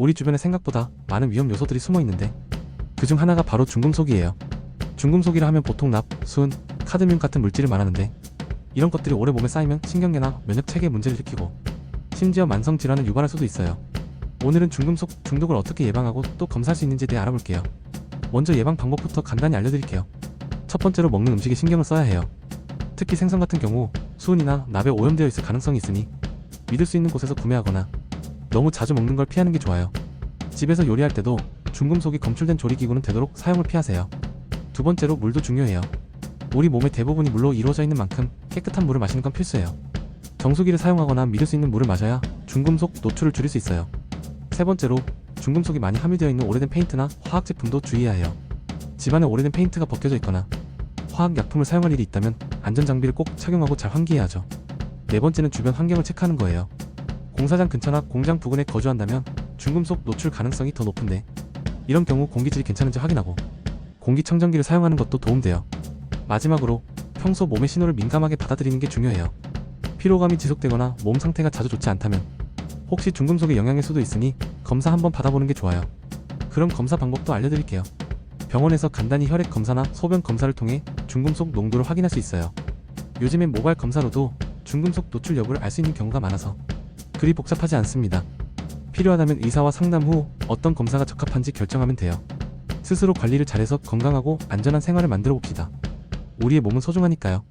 우리 주변에 생각보다 많은 위험 요소들이 숨어 있는데 그중 하나가 바로 중금속이에요. 중금속이라 하면 보통 납, 순, 카드뮴 같은 물질을 말하는데 이런 것들이 오래 몸에 쌓이면 신경계나 면역 체계 문제를 일으키고 심지어 만성 질환을 유발할 수도 있어요. 오늘은 중금속 중독을 어떻게 예방하고 또 검사할 수 있는지에 대해 알아볼게요. 먼저 예방 방법부터 간단히 알려드릴게요. 첫 번째로 먹는 음식에 신경을 써야 해요. 특히 생선 같은 경우 수은이나 납에 오염되어 있을 가능성이 있으니 믿을 수 있는 곳에서 구매하거나 너무 자주 먹는 걸 피하는 게 좋아요. 집에서 요리할 때도 중금속이 검출된 조리기구는 되도록 사용을 피하세요. 두 번째로 물도 중요해요. 우리 몸의 대부분이 물로 이루어져 있는 만큼 깨끗한 물을 마시는 건 필수예요. 정수기를 사용하거나 믿을 수 있는 물을 마셔야 중금속 노출을 줄일 수 있어요. 세 번째로 중금속이 많이 함유되어 있는 오래된 페인트나 화학 제품도 주의해야 해요. 집안에 오래된 페인트가 벗겨져 있거나 화학 약품을 사용할 일이 있다면 안전 장비를 꼭 착용하고 잘 환기해야 하죠. 네 번째는 주변 환경을 체크하는 거예요. 공사장 근처나 공장 부근에 거주한다면 중금속 노출 가능성이 더 높은데 이런 경우 공기질이 괜찮은지 확인하고 공기청정기를 사용하는 것도 도움돼요. 마지막으로 평소 몸의 신호를 민감하게 받아들이는 게 중요해요. 피로감이 지속되거나 몸 상태가 자주 좋지 않다면 혹시 중금속의 영향일 수도 있으니 검사 한번 받아보는 게 좋아요. 그럼 검사 방법도 알려드릴게요. 병원에서 간단히 혈액 검사나 소변 검사를 통해 중금속 농도를 확인할 수 있어요. 요즘엔 모바일 검사로도 중금속 노출 여부를 알 수 있는 경우가 많아서 그리 복잡하지 않습니다. 필요하다면 의사와 상담 후 어떤 검사가 적합한지 결정하면 돼요. 스스로 관리를 잘해서 건강하고 안전한 생활을 만들어 봅시다. 우리의 몸은 소중하니까요.